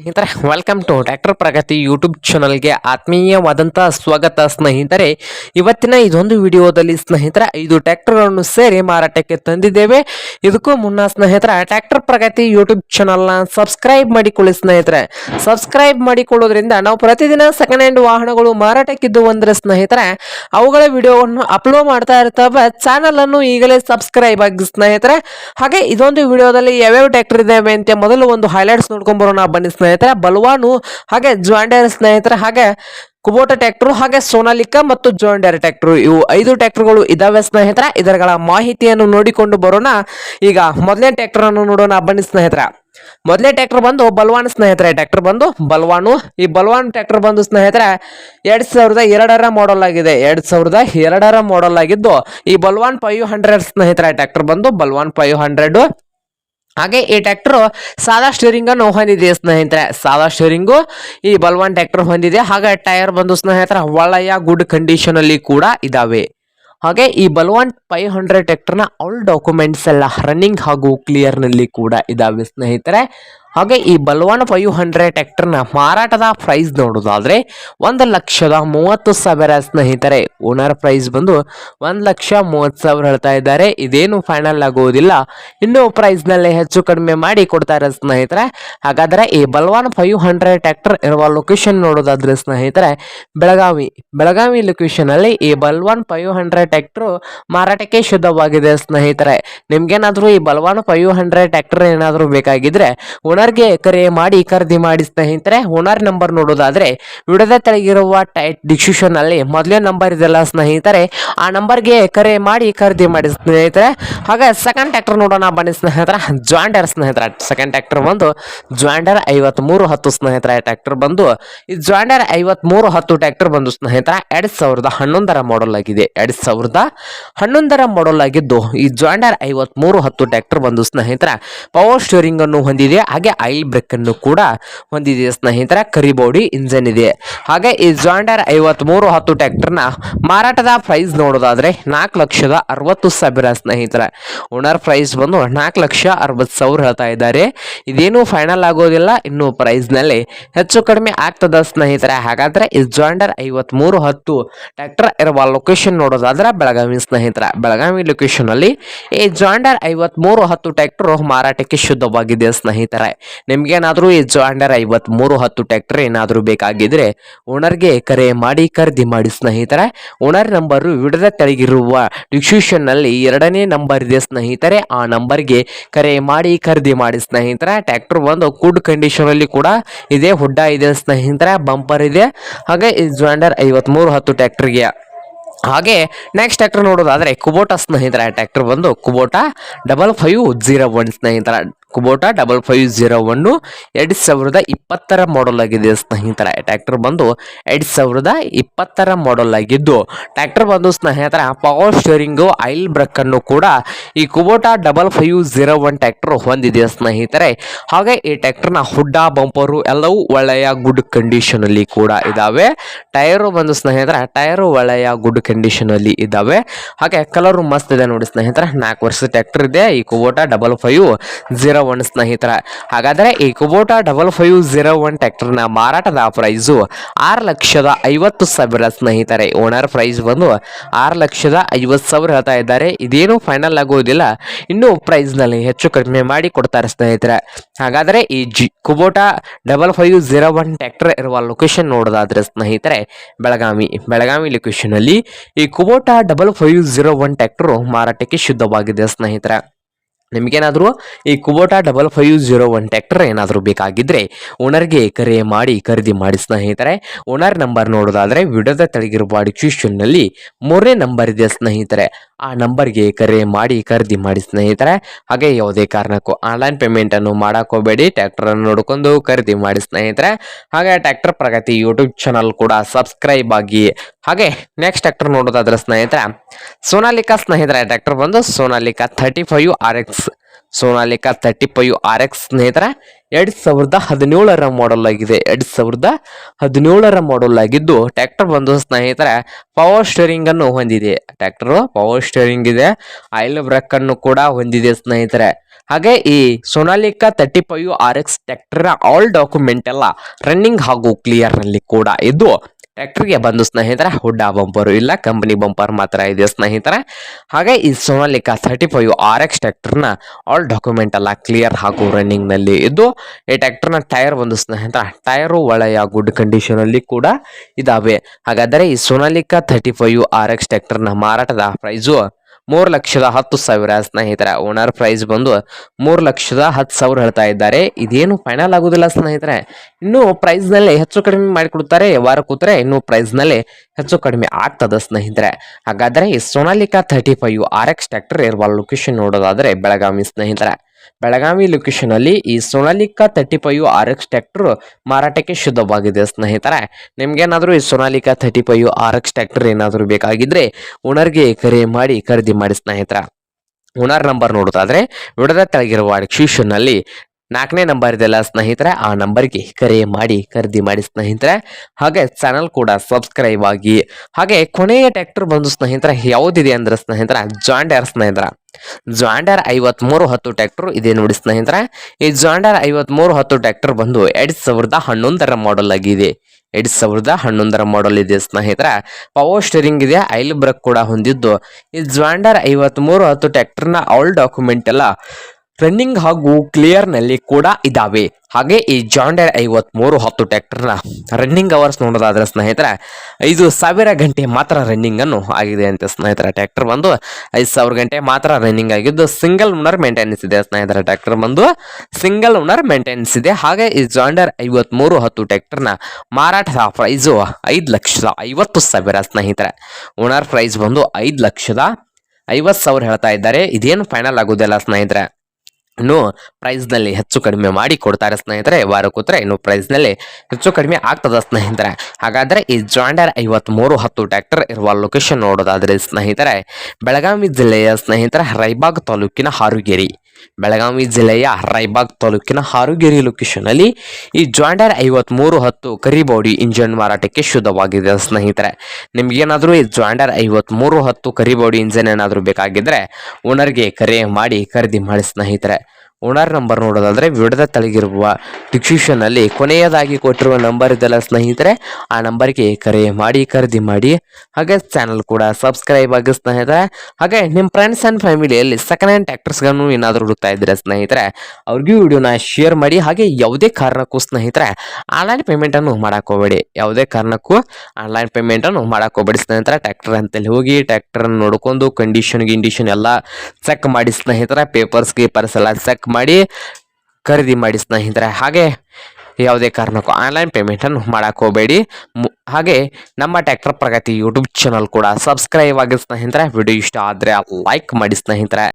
ಸ್ನೇಹಿತರೆ welcome to tractor Pragati YouTube ಚಾನಲ್ಗೆ ಆತ್ಮೀಯವಾದಂಥ ಸ್ವಾಗತ ಸ್ನೇಹಿತರೆ. ಇವತ್ತಿನ ಇದೊಂದು ವಿಡಿಯೋದಲ್ಲಿ ಸ್ನೇಹಿತರೆ, ಐದು ಟ್ಯಾಕ್ಟರ್ಗಳನ್ನು ಸೇರಿ ಮಾರಾಟಕ್ಕೆ ತಂದಿದ್ದೇವೆ. ಇದಕ್ಕೂ ಮುನ್ನ ಸ್ನೇಹಿತರೆ ಟ್ರ್ಯಾಕ್ಟರ್ ಪ್ರಗತಿ ಯೂಟ್ಯೂಬ್ ಚಾನಲ್ನ ಸಬ್ಸ್ಕ್ರೈಬ್ ಮಾಡಿಕೊಳ್ಳಿ ಸ್ನೇಹಿತರೆ. ಸಬ್ಸ್ಕ್ರೈಬ್ ಮಾಡಿಕೊಳ್ಳೋದ್ರಿಂದ ನಾವು ಪ್ರತಿದಿನ ಸೆಕೆಂಡ್ ಹ್ಯಾಂಡ್ ವಾಹನಗಳು ಮಾರಾಟಕ್ಕಿದ್ದು ಅಂದರೆ ಸ್ನೇಹಿತರೆ, ಅವುಗಳ ವಿಡಿಯೋವನ್ನು ಅಪ್ಲೋಡ್ ಮಾಡ್ತಾ ಇರ್ತವೆ. ಚಾನಲನ್ನು ಈಗಲೇ ಸಬ್ಸ್ಕ್ರೈಬ್ ಆಗಿ ಸ್ನೇಹಿತರೆ. ಹಾಗೆ ಇದೊಂದು ವಿಡಿಯೋದಲ್ಲಿ ಯಾವ್ಯಾವ ಟ್ಯಾಕ್ಟರ್ ಇದ್ದಾವೆ ಅಂತ ಮೊದಲು ಒಂದು ಹೈಲೈಟ್ಸ್ ನೋಡ್ಕೊಂಡ್ ಬರೋಣ. ಬನ್ನಿ ಬಲ್ವಾನು ಹಾಗೆ ಜಾಂಡೇರ್ ಸ್ನೇಹಿತರೆ, ಹಾಗೆ ಕುಬೋಟ ಟ್ಯಾಕ್ಟ್ರು ಹಾಗೆ ಸೋನಾಲಿಕಾ ಮತ್ತು ಜೋಂಡೇರ್ ಟ್ಯಾಕ್ಟ್ರು ಇವು ಐದು ಟ್ಯಾಕ್ಟರ್ಗಳು ಇದಾವೆ ಸ್ನೇಹಿತರೆ. ಇದರಗಳ ಮಾಹಿತಿಯನ್ನು ನೋಡಿಕೊಂಡು ಬರೋಣ. ಈಗ ಮೊದಲನೇ ಟ್ಯಾಕ್ಟ್ರನ್ನು ಅನ್ನು ನೋಡೋಣ. ಬನ್ನಿ ಸ್ನೇಹಿತರೆ. ಮೊದಲನೇ ಟ್ಯಾಕ್ಟರ್ ಬಂದು ಬಲ್ವಾನ್ ಸ್ನೇಹಿತರೆ. ಟ್ಯಾಕ್ಟರ್ ಬಂದು ಬಲ್ವಾನು. ಈ ಬಲ್ವಾನ್ ಟ್ಯಾಕ್ಟರ್ ಬಂದು ಸ್ನೇಹಿತರೆ, ಎರಡ್ ಸಾವಿರದ ಎರಡರ ಮಾಡೆಲ್ ಆಗಿದೆ. ಎರಡ್ ಸಾವಿರದ ಎರಡರ ಮಾಡೆಲ್ ಆಗಿದ್ದು, ಈ ಬಲ್ವಾನ್ ಫೈವ್ ಹಂಡ್ರೆಡ್ ಸ್ನೇಹಿತರೆ ಟ್ಯಾಕ್ಟರ್ ಬಂದು ಬಲ್ವಾನ್ ಫೈವ್ ಹಂಡ್ರೆಡ್ ಹಾಗೆ ಈ ಟ್ರ್ಯಾಕ್ಟರ್ ಸಾದಾ ಸ್ಟೀರಿಂಗ್ ಅನ್ನು ಹೊಂದಿದೆ ಸ್ನೇಹಿತರೆ. ಸಾದಾ ಸ್ಟೀರಿಂಗು ಈ ಬಲ್ವಾನ್ ಟ್ರ್ಯಾಕ್ಟರ್ ಹೊಂದಿದೆ. ಹಾಗೆ ಟೈರ್ ಬಂದು ಸ್ನೇಹಿತರೆ ಒಳ್ಳೆಯ ಗುಡ್ ಕಂಡೀಷನ್ ಅಲ್ಲಿ ಕೂಡ ಇದಾವೆ. ಹಾಗೆ ಈ ಬಲ್ವಾನ್ ಫೈವ್ ಹಂಡ್ರೆಡ್ ಟ್ರ್ಯಾಕ್ಟರ್ನ ಆಲ್ ಡಾಕ್ಯುಮೆಂಟ್ಸ್ ಎಲ್ಲ ರನ್ನಿಂಗ್ ಹಾಗೂ ಕ್ಲಿಯರ್ನಲ್ಲಿ ಕೂಡ ಇದಾವೆ ಸ್ನೇಹಿತರೆ. ಹಾಗೆ ಈ ಬಲ್ವಾನ್ ಫೈವ್ ಹಂಡ್ರೆಡ್ ಟ್ರ್ಯಾಕ್ಟರ್ನ ಮಾರಾಟದ ಪ್ರೈಸ್ ನೋಡೋದಾದ್ರೆ ಒಂದು ಲಕ್ಷದ ಮೂವತ್ತು ಸಾವಿರ ಸ್ನೇಹಿತರೆ. ಓನರ್ ಪ್ರೈಸ್ ಬಂದು ಒಂದು ಲಕ್ಷ ಮೂವತ್ತು ಸಾವಿರ ಹೇಳ್ತಾ ಇದ್ದಾರೆ. ಇದೇನು ಫೈನಲ್ ಆಗುವುದಿಲ್ಲ ಇನ್ನೂ ಪ್ರೈಸ್ನಲ್ಲಿ ಹೆಚ್ಚು ಕಡಿಮೆ ಮಾಡಿ ಕೊಡ್ತಾರೆ ಸ್ನೇಹಿತರೆ. ಹಾಗಾದರೆ ಈ ಬಲ್ವಾನ್ ಫೈವ್ ಹಂಡ್ರೆಡ್ ಟ್ಯಾಕ್ಟರ್ ಇರುವ ಲೊಕೇಶನ್ ನೋಡೋದಾದ್ರೆ ಸ್ನೇಹಿತರೆ, ಬೆಳಗಾವಿ. ಬೆಳಗಾವಿ ಲೊಕೇಶನ್ ಅಲ್ಲಿ ಈ ಬಲ್ವಾನ್ ಫೈವ್ ಹಂಡ್ರೆಡ್ ಟ್ರ್ಯಾಕ್ಟರ್ ಮಾರಾಟಕ್ಕೆ ಶುದ್ಧವಾಗಿದೆ ಸ್ನೇಹಿತರೆ. ನಿಮ್ಗೇನಾದ್ರೂ ಈ ಬಲ್ವಾನ್ ಫೈವ್ ಹಂಡ್ರೆಡ್ ಟ್ರ್ಯಾಕ್ಟರ್ ಏನಾದರೂ ಬೇಕಾಗಿದ್ರೆ ಓನರ್ಗೆ ಕರೆ ಮಾಡಿ ಖರೀದಿ ಮಾಡಿ ಸ್ನೇಹಿತರೆ ಓನರ್ ನಂಬರ್ ನೋಡೋದಾದ್ರೆ ವಿಡದ ತೆಳಗಿರುವ ಟೈಟ್ ಡಿಸ್ಕ್ರಿಪ್ಷನ್ ಅಲ್ಲಿ ಮೊದಲೇ ನಂಬರ್ ಇದೆಲ್ಲ ಸ್ನೇಹಿತರೆ, ಆ ನಂಬರ್ಗೆ ಕರೆ ಮಾಡಿ ಖರೀದಿ ಮಾಡಿ ಸ್ನೇಹಿತರೆ. ಹಾಗೆ ಸೆಕೆಂಡ್ ಟ್ರ್ಯಾಕ್ಟರ್ ನೋಡೋಣ ಬನ್ನಿ ಸ್ನೇಹಿತರೆ. ಜಾಂಡರ್ ಸ್ನೇಹಿತರ ಸೆಕೆಂಡ್ ಟ್ರ್ಯಾಕ್ಟರ್ ಬಂದು ಜಾಂಡರ್ ಐವತ್ಮೂರು ಹತ್ತು ಸ್ನೇಹಿತರ ಟ್ರ್ಯಾಕ್ಟರ್ ಬಂದು. ಈ ಜಾಂಡರ್ ಐವತ್ಮೂರು ಹತ್ತು ಟ್ರ್ಯಾಕ್ಟರ್ ಬಂದು ಸ್ನೇಹಿತರ. ಎರಡ್ ಸಾವಿರದ ಹನ್ನೊಂದರ ಮಾಡಲ್ ಆಗಿದೆ. ಎರಡ್ ಸಾವಿರದ ಹನ್ನೊಂದರ ಮಾಡಲ್ ಆಗಿದ್ದು ಈ ಜಾಂಡರ್ ಐವತ್ಮೂರು ಹತ್ತು ಟ್ರ್ಯಾಕ್ಟರ್ ಬಂದು ಸ್ನೇಹಿತರ. ಪವರ್ ಸ್ಟೋರಿಂಗ್ ಅನ್ನು ಹೊಂದಿದೆ. ಹಾಗೆ ಆಯಿಲ್ ಬ್ರೇಕ್ ಅನ್ನು ಕೂಡ ಹೊಂದಿದೆ. ಸ್ನೇಹಿತರೆ, ಕರಿಬೋಡಿ ಇಂಜನ್ ಇದೆ. ಹಾಗೆ ಈ ಜಾಂಡರ್ ಐವತ್ಮೂರು ಹತ್ತು ಟ್ರ್ಯಾಕ್ಟರ್ನ ಮಾರಾಟದ ಪ್ರೈಸ್ ನೋಡೋದಾದ್ರೆ ನಾಲ್ಕು ಲಕ್ಷದ ಅರವತ್ತು ಸಾವಿರ ಸ್ನೇಹಿತರ. ಓನರ್ ಪ್ರೈಸ್ ಬಂದು ನಾಲ್ಕು ಲಕ್ಷ ಅರವತ್ತು ಸಾವಿರ ಹೇಳ್ತಾ ಇದ್ದಾರೆ. ಇದೇನು ಫೈನಲ್ ಆಗೋದಿಲ್ಲ, ಇನ್ನು ಪ್ರೈಸ್ನಲ್ಲಿ ಹೆಚ್ಚು ಕಡಿಮೆ ಆಗ್ತದ ಸ್ನೇಹಿತರೆ. ಹಾಗಾದ್ರೆ ಈ ಜಾಂಡರ್ ಐವತ್ಮೂರು ಹತ್ತು ಟ್ರ್ಯಾಕ್ಟರ್ ಇರುವ ಲೊಕೇಶನ್ ನೋಡೋದಾದ್ರೆ ಬೆಳಗಾವಿ ಸ್ನೇಹಿತರ. ಬೆಳಗಾವಿ ಲೊಕೇಶನ್ ಅಲ್ಲಿ ಈ ಜಾಂಡರ್ ಐವತ್ಮೂರು ಹತ್ತು ಟ್ರ್ಯಾಕ್ಟರ್ ಮಾರಾಟಕ್ಕೆ ಶುದ್ಧವಾಗಿದೆ ಸ್ನೇಹಿತರೆ. ನಿಮ್ಗೇನಾದ್ರೂ ಈ ಜಾಂಡರ್ ಐವತ್ಮೂರು ಹತ್ತು ಟ್ರ್ಯಾಕ್ಟರ್ ಏನಾದರೂ ಬೇಕಾಗಿದ್ರೆ ಓನರ್ಗೆ ಕರೆ ಮಾಡಿ ಖರೀದಿ ಮಾಡಿ ಸ್ನೇಹಿತರೆ. ಓನರ್ ನಂಬರು ವಿಡದ ತೆಳಗಿರುವ ಡಿಸ್ಕ್ರಿಪ್ಷನ್ನಲ್ಲಿ ಎರಡನೇ ನಂಬರ್ ಇದೆ ಸ್ನೇಹಿತರೆ. ಆ ನಂಬರ್ಗೆ ಕರೆ ಮಾಡಿ ಖರೀದಿ ಮಾಡಿ ಸ್ನೇಹಿತರೆ. ಟ್ರ್ಯಾಕ್ಟರ್ ಒಂದು ಗುಡ್ ಕಂಡೀಷನ್ ಅಲ್ಲಿ ಕೂಡ ಇದೆ, ಹುಡ್ಡ ಇದೆ ಸ್ನೇಹಿತರೆ ಬಂಪರ್ ಇದೆ. ಹಾಗೆ ಈ ಜಾಂಡರ್ ಐವತ್ಮೂರು ಹತ್ತು ಟ್ಯಾಕ್ಟ್ರಿಗೆ ಹಾಗೆ ನೆಕ್ಸ್ಟ್ ಟ್ರ್ಯಾಕ್ಟರ್ ನೋಡೋದಾದ್ರೆ ಕುಬೋಟಾ ಸ್ನೇಹಿತರ. ಟ್ರ್ಯಾಕ್ಟರ್ ಬಂದು Kubota double five zero one ಸ್ನೇಹಿತರ. ಕುಬೋಟ ಡಬಲ್ ಫೈವ್ ಜೀರೋ ಒನ್ನು ಎರಡು ಸಾವಿರದ ಇಪ್ಪತ್ತರ ಮಾಡೆಲ್ ಆಗಿದೆ ಸ್ನೇಹಿತರ. ಟ್ರ್ಯಾಕ್ಟರ್ ಬಂದು ಎರಡು ಸಾವಿರದ ಇಪ್ಪತ್ತರ ಮಾಡೆಲ್ ಆಗಿದ್ದು ಟ್ರ್ಯಾಕ್ಟರ್ ಬಂದು ಸ್ನೇಹಿತರ ಪವರ್ ಸ್ಟೇರಿಂಗು ಆಯಿಲ್ ಬ್ರೇಕ್ ಅನ್ನು ಕೂಡ ಈ Kubota double five zero one tractor ಹೊಂದಿದೆ ಸ್ನೇಹಿತರೆ. ಹಾಗೆ ಈ ಟ್ರ್ಯಾಕ್ಟರ್ನ ಹುಡ್ಡ ಬಂಪರು ಎಲ್ಲವೂ ಒಳ್ಳೆಯ ಗುಡ್ ಕಂಡೀಷನ್ ಅಲ್ಲಿ ಕೂಡ ಇದಾವೆ. ಟೈರು ಬಂದು ಸ್ನೇಹಿತರ ಟೈರು ಒಳ್ಳೆಯ ಗುಡ್ ಕಂಡೀಷನ್ ಅಲ್ಲಿ ಇದಾವೆ. ಹಾಗೆ ಕಲರ್ ಮಸ್ತ್ ಇದೆ ನೋಡಿ ಸ್ನೇಹಿತರೆ, ನಾಲ್ಕು ವರ್ಷದ ಟ್ರ್ಯಾಕ್ಟರ್ ಇದೆ. ಈ Kubota double five zero one ಸ್ನೇಹಿತರ. ಹಾಗಾದರೆ ಈ Kubota double five zero one ಟ್ರ್ಯಾಕ್ಟರ್ನ ಮಾರಾಟದ ಪ್ರೈಸು ಆರು ಲಕ್ಷದ ಐವತ್ತು ಸಾವಿರ ಸ್ನೇಹಿತರೆ. ಓನರ್ ಪ್ರೈಸ್ ಬಂದು ಆರು ಲಕ್ಷದ ಐವತ್ತು ಸಾವಿರ ಹೇಳ್ತಾ ಇದ್ದಾರೆ. ಇದೇನು ಫೈನಲ್ ಆಗುವುದಿಲ್ಲ ಇನ್ನೂ ಪ್ರೈಸ್ನಲ್ಲಿ ಹೆಚ್ಚು ಕಡಿಮೆ ಮಾಡಿ ಕೊಡ್ತಾರೆ ಸ್ನೇಹಿತರೆ. ಹಾಗಾದರೆ ಈ G Kubota double five zero one tractor ಇರುವ ಲೊಕೇಶನ್ ನೋಡೋದಾದರೆ ಸ್ನೇಹಿತರೆ, ಬೆಳಗಾವಿ. ಬೆಳಗಾವಿ ಲೊಕೇಶನಲ್ಲಿ ಈ Kubota double five zero one tractor ಮಾರಾಟಕ್ಕೆ ಶುದ್ಧವಾಗಿದೆ ಸ್ನೇಹಿತರೆ. ನಿಮಗೇನಾದರೂ ಈ Kubota double five zero one tractor ಏನಾದರೂ ಬೇಕಾಗಿದ್ದರೆ ಓನರ್ಗೆ ಕರೆ ಮಾಡಿ, ಖರೀದಿ ಮಾಡಿ ಸ್ನೇಹಿತರೆ. ಓನರ್ ನಂಬರ್ ನೋಡೋದಾದರೆ ವಿಡಿಯೋದ ತೆಳಗಿರುವ ಡಿಸ್ಕ್ರಿಪ್ಷನ್ನಲ್ಲಿ ಮೂರನೇ ನಂಬರ್ ಇದೆ ಸ್ನೇಹಿತರೆ. ಆ ನಂಬರ್ಗೆ ಕರೆ ಮಾಡಿ ಖರೀದಿ ಮಾಡಿ ಸ್ನೇಹಿತರೆ. ಹಾಗೆ ಯಾವುದೇ ಕಾರಣಕ್ಕೂ ಆನ್ಲೈನ್ ಪೇಮೆಂಟನ್ನು ಮಾಡೋಕ್ಕೋಬೇಡಿ ಟ್ಯಾಕ್ಟರನ್ನು ನೋಡ್ಕೊಂಡು ಖರೀದಿ ಮಾಡಿ ಸ್ನೇಹಿತರೆ. ಹಾಗೆ ಟ್ರ್ಯಾಕ್ಟರ್ ಪ್ರಗತಿ ಯೂಟ್ಯೂಬ್ ಚಾನಲ್ ಕೂಡ ಸಬ್ಸ್ಕ್ರೈಬ್ ಆಗಿ. ಹಾಗೆ ನೆಕ್ಸ್ಟ್ ಟ್ರ್ಯಾಕ್ಟರ್ ನೋಡೋದಾದ್ರೆ ಸ್ನೇಹಿತರೆ. ಸೋನಾಲಿಕಾ ಸ್ನೇಹಿತರೆ, ಟ್ರ್ಯಾಕ್ಟರ್ ಬಂದು Sonalika thirty five R X Sonalika thirty five R X ಸ್ನೇಹಿತರೆ, ಎರಡು ಸಾವಿರದ ಹದಿನೇಳರ ಮಾಡೆಲ್ ಆಗಿದೆ ಎರಡು ಸಾವಿರದ ಹದಿನೇಳರ ಮಾಡೆಲ್ ಆಗಿದ್ದು ಟ್ರ್ಯಾಕ್ಟರ್ ಬಂದು ಸ್ನೇಹಿತರೆ ಪವರ್ ಸ್ಟೇರಿಂಗ್ ಅನ್ನು ಹೊಂದಿದೆ. ಟ್ರ್ಯಾಕ್ಟರ್ ಪವರ್ ಸ್ಟೇರಿಂಗ್ ಇದೆ ಆಯಿಲ್ ಬ್ರೇಕ್ ಅನ್ನು ಕೂಡ ಹೊಂದಿದೆ ಸ್ನೇಹಿತರೆ. ಹಾಗೆ ಈ Sonalika thirty five R X tractor all document ಎಲ್ಲ ರನ್ನಿಂಗ್ ಹಾಗೂ ಕ್ಲಿಯರ್ನಲ್ಲಿ ಕೂಡ ಇದ್ದು ಟ್ರ್ಯಾಕ್ಟರ್ಗೆ ಬಂದು ಸ್ನೇಹಿತರ ಹುಡ್ಡ ಬಂಪರು ಇಲ್ಲ ಕಂಪನಿ ಬಂಪರ್ ಮಾತ್ರ ಇದೆ ಸ್ನೇಹಿತರ. ಹಾಗೆ ಈ Sonalika thirty five R X ಟ್ರ್ಯಾಕ್ಟರ್ನ ಆಲ್ ಡಾಕ್ಯುಮೆಂಟ್ ಎಲ್ಲ ಕ್ಲಿಯರ್ ಹಾಕು ರನ್ನಿಂಗ್ನಲ್ಲಿ ಇದ್ದು, ಈ ಟ್ರ್ಯಾಕ್ಟರ್ನ ಟೈರ್ ಬಂದು ಸ್ನೇಹಿತರ ಟೈರು ಒಳೆಯ ಗುಡ್ ಕಂಡೀಷನಲ್ಲಿ ಕೂಡ ಇದ್ದಾವೆ ಹಾಗಾದರೆ ಈ Sonalika thirty five R X ಟ್ರ್ಯಾಕ್ಟರ್ನ ಮಾರಾಟದ ಪ್ರೈಸು ಮೂರು ಲಕ್ಷದ ಹತ್ತು ಸಾವಿರ ಸ್ನೇಹಿತರ. ಓನರ್ ಪ್ರೈಸ್ ಬಂದು ಮೂರು ಲಕ್ಷದ ಹತ್ತು ಸಾವಿರ ಹೇಳ್ತಾ ಇದ್ದಾರೆ. ಇದೇನು ಫೈನಲ್ ಆಗುದಿಲ್ಲ ಸ್ನೇಹಿತರೆ. ಇನ್ನು ಪ್ರೈಸ್ನಲ್ಲಿ ಹೆಚ್ಚು ಕಡಿಮೆ ಮಾಡಿಕೊಡುತ್ತಾರೆ. ವಾರ ಕೂತ್ರೆ ಇನ್ನು ಪ್ರೈಸ್ನಲ್ಲಿ ಹೆಚ್ಚು ಕಡಿಮೆ ಆಗ್ತದೆ ಸ್ನೇಹಿತರೆ. ಹಾಗಾದ್ರೆ ಈ Sonalika thirty five R X tractor ಇರುವ ಲೊಕೇಶನ್ ನೋಡೋದಾದ್ರೆ ಬೆಳಗಾವಿ ಸ್ನೇಹಿತರೆ. ಬೆಳಗಾವಿ ಲೊಕೇಶನ್ ಅಲ್ಲಿ ಈ Sonalika thirty five R X tractor ಮಾರಾಟಕ್ಕೆ ಶುದ್ಧವಾಗಿದೆ, ಸ್ನೇಹಿತರೆ. ನಿಮ್ಗೇನಾದರೂ ಈ Sonalika thirty five R X tractor ಏನಾದರೂ ಬೇಕಾಗಿದ್ರೆ ಓನರ್ಗೆ ಕರೆ ಮಾಡಿ ಖರೀದಿ ಮಾಡಿ, ಸ್ನೇಹಿತರ. ಓನರ್ ನಂಬರ್ ನೋಡೋದಾದ್ರೆ ವಿಡದ ತೆಳಗಿರುವ ಡಿಸ್ಕ್ರಿಪ್ಷನ್ನಲ್ಲಿ ನಾಲ್ಕನೇ ನಂಬರ್ ಇದೆಲ್ಲ ಸ್ನೇಹಿತರೆ. ಆ ನಂಬರ್ಗೆ ಕರೆ ಮಾಡಿ ಖರೀದಿ ಮಾಡಿ, ಸ್ನೇಹಿತರೆ. ಹಾಗೆ ಚಾನಲ್ ಕೂಡ ಸಬ್ಸ್ಕ್ರೈಬ್ ಆಗಿ ಹಾಗೆ ಕೊನೆಯ ಟ್ರ್ಯಾಕ್ಟರ್ ಬಂದು, ಸ್ನೇಹಿತರೆ, ಯಾವುದಿದೆ ಅಂದ್ರೆ, ಸ್ನೇಹಿತರೆ ಜಾಂಡ್ಯಾರ್ ಸ್ನೇಹಿತರ. ಜಾಂಡರ್ ಐವತ್ಮೂರು ಹತ್ತು ಟ್ರ್ಯಾಕ್ಟರ್ ಇದೆ ನೋಡಿ ಸ್ನೇಹಿತರೆ. ಈ ಜಾಂಡರ್ ಐವತ್ಮೂರು ಹತ್ತು ಟ್ರ್ಯಾಕ್ಟರ್ ಬಂದು ಎರಡ್ ಸಾವಿರದ ಹನ್ನೊಂದರ ಮಾಡೆಲ್ ಆಗಿದೆ. ಎರಡ್ ಸಾವಿರದ ಹನ್ನೊಂದರ ಮಾಡೆಲ್ ಇದೆ ಸ್ನೇಹಿತರ. ಪವರ್ ಸ್ಟೇರಿಂಗ್ ಇದೆ ಐಲ್ ಬ್ರಕ್ ಕೂಡ ಹೊಂದಿದ್ದು. ಈ ಜಾಂಡರ್ ಐವತ್ಮೂರು ಹತ್ತು ಟ್ಯಾಕ್ಟರ್ನ ಆಲ್ ಡಾಕ್ಯುಮೆಂಟ್ ಎಲ್ಲ ರನ್ನಿಂಗ್ ಹಾಗೂ ಕ್ಲಿಯರ್ನಲ್ಲಿ ಕೂಡ ಇದಾವೆ. ಹಾಗೆ ಈ ಜಾಂಡರ್ ಐವತ್ಮೂರು ಹತ್ತು ಟ್ಯಾಕ್ಟರ್ನ ರನ್ನಿಂಗ್ ಅವರ್ಸ್ ನೋಡೋದಾದ್ರೆ ಸ್ನೇಹಿತರೆ, ಐದು ಸಾವಿರ ಗಂಟೆ ಮಾತ್ರ ರನ್ನಿಂಗ್ ಅನ್ನು ಆಗಿದೆ ಅಂತ ಸ್ನೇಹಿತರ. ಟ್ರ್ಯಾಕ್ಟರ್ ಬಂದು ಐದು ಸಾವಿರ ಗಂಟೆ ಮಾತ್ರ ರನ್ನಿಂಗ್ ಆಗಿದ್ದು ಸಿಂಗಲ್ ಓನರ್ ಮೇಂಟೆನೆನ್ಸ್ ಇದೆ ಸ್ನೇಹಿತರ. ಟ್ರ್ಯಾಕ್ಟರ್ ಬಂದು ಸಿಂಗಲ್ ಓನರ್ ಮೇಂಟೆನೆನ್ಸ್ ಇದೆ. ಹಾಗೆ ಈ ಜಾಂಡರ್ ಐವತ್ಮೂರು ಹತ್ತು ಟ್ಯಾಕ್ಟರ್ನ ಮಾರಾಟದ ಪ್ರೈಸು ಐದು ಲಕ್ಷದ ಐವತ್ತು ಸಾವಿರ ಸ್ನೇಹಿತರೆ. ಓನರ್ ಪ್ರೈಸ್ ಬಂದು ಐದು ಲಕ್ಷದ ಐವತ್ತು ಸಾವಿರ ಹೇಳ್ತಾ ಇದ್ದಾರೆ. ಇದೇನು ಫೈನಲ್ ಆಗೋದಿಲ್ಲ ಸ್ನೇಹಿತರೆ. ಇನ್ನು ಪ್ರೈಸ್ನಲ್ಲಿ ಹೆಚ್ಚು ಕಡಿಮೆ ಮಾಡಿ ಕೊಡ್ತಾರೆ ಸ್ನೇಹಿತರೆ. ವಾರ ಕೂತ್ರೆ ಇನ್ನು ಪ್ರೈಸ್ನಲ್ಲಿ ಹೆಚ್ಚು ಕಡಿಮೆ ಆಗ್ತದ ಸ್ನೇಹಿತರೆ. ಹಾಗಾದರೆ ಈ ಜಾಂಡರ್ ಐವತ್ಮೂರು ಹತ್ತು ಟ್ರ್ಯಾಕ್ಟರ್ ಇರುವ ಲೊಕೇಶನ್ ನೋಡೋದಾದ್ರೆ ಸ್ನೇಹಿತರೆ, ಬೆಳಗಾವಿ ಜಿಲ್ಲೆಯ ಸ್ನೇಹಿತರ, ರೈಬಾಗ್ ತಾಲೂಕಿನ ಹಾರುಗೇರಿ. ಬೆಳಗಾವಿ ಜಿಲ್ಲೆಯ ರೈಬಾಗ್ ತಾಲೂಕಿನ ಹಾರುಗೇರಿ ಲೊಕೇಶನ್ ಅಲ್ಲಿ ಈ ಜಾಂಡರ್ ಐವತ್ಮೂರು ಹತ್ತು ಕರಿಬೌಡಿ ಇಂಜನ್ ಮಾರಾಟಕ್ಕೆ ಶುದ್ಧವಾಗಿದೆ ಸ್ನೇಹಿತರೆ. ನಿಮ್ಗೇನಾದರೂ ಈ ಜಾಂಡರ್ ಐವತ್ಮೂರು ಹತ್ತು ಕರಿಬೌಡಿ ಇಂಜನ್ ಏನಾದರೂ ಬೇಕಾಗಿದ್ರೆ ಓನರ್ಗೆ ಕರೆ ಮಾಡಿ ಖರೀದಿ ಮಾಡಿ ಸ್ನೇಹಿತರೆ. ಓನರ್ ನಂಬರ್ ನೋಡೋದಾದ್ರೆ ವಿಡದ ತಳಗಿರುವ ಡಿಸ್ಕ್ರಿಪ್ಷನ್ ಅಲ್ಲಿ ಕೊನೆಯದಾಗಿ ಕೊಟ್ಟಿರುವ ನಂಬರ್ ಇದೆಲ್ಲ ಸ್ನೇಹಿತರೆ, ಆ ನಂಬರ್ಗೆ ಕರೆ ಮಾಡಿ, ಖರೀದಿ ಮಾಡಿ. ಹಾಗೆ ಚಾನಲ್ ಕೂಡ ಸಬ್ಸ್ಕ್ರೈಬ್ ಆಗಿ ಸ್ನೇಹಿತರೆ. ಹಾಗೆ ನಿಮ್ಮ ಫ್ರೆಂಡ್ಸ್ ಆ್ಯಂಡ್ ಫ್ಯಾಮಿಲಿಯಲ್ಲಿ ಸೆಕೆಂಡ್ ಹ್ಯಾಂಡ್ ಟ್ಯಾಕ್ಟರ್ಸ್ಗಳನ್ನು ಏನಾದರೂ ಹುಡುಕ್ತಾ ಸ್ನೇಹಿತರೆ, ಅವ್ರಿಗೂ ವಿಡಿಯೋನ ಶೇರ್ ಮಾಡಿ. ಹಾಗೆ ಯಾವುದೇ ಕಾರಣಕ್ಕೂ ಸ್ನೇಹಿತರೆ ಆನ್ಲೈನ್ ಪೇಮೆಂಟನ್ನು ಮಾಡಕ್ಕೆ ಹೋಗಬೇಡಿ. ಯಾವುದೇ ಕಾರಣಕ್ಕೂ ಆನ್ಲೈನ್ ಪೇಮೆಂಟನ್ನು ಮಾಡಕ್ಕೆ ಹೋಗಬೇಡಿ ಸ್ನೇಹಿತರೆ. ಟ್ರ್ಯಾಕ್ಟರ್ ಅಂತಲ್ಲಿ ಹೋಗಿ ಟ್ರ್ಯಾಕ್ಟರನ್ನು ನೋಡ್ಕೊಂಡು ಕಂಡೀಷನ್ ಗಿಂಡೀಷನ್ ಎಲ್ಲ ಚೆಕ್ ಮಾಡಿ ಸ್ನೇಹಿತರೆ. ಪೇಪರ್ಸ್ ಗೀಪರ್ಸ್ ಎಲ್ಲ ಚೆಕ್ ಮಾಡಿ ಖರೀದಿ ಮಾಡಿ ಸ್ನೇಹಿತರೆ. ಹಾಗೆ ಯಾವುದೇ ಕಾರಣಕ್ಕೂ ಆನ್ಲೈನ್ ಪೇಮೆಂಟನ್ನು ಮಾಡೋಕ್ಕೆ ಹೋಗಬೇಡಿ. ಹಾಗೆ ನಮ್ಮ ಟ್ಯಾಕ್ಟರ್ ಪ್ರಗತಿ ಯೂಟ್ಯೂಬ್ ಚಾನಲ್ ಕೂಡ ಸಬ್ಸ್ಕ್ರೈಬ್ ಆಗಿ ಸ್ನೇಹಿತರೆ. ವಿಡಿಯೋ ಇಷ್ಟ ಆದರೆ ಲೈಕ್ ಮಾಡಿ ಸ್ನೇಹಿತರೆ.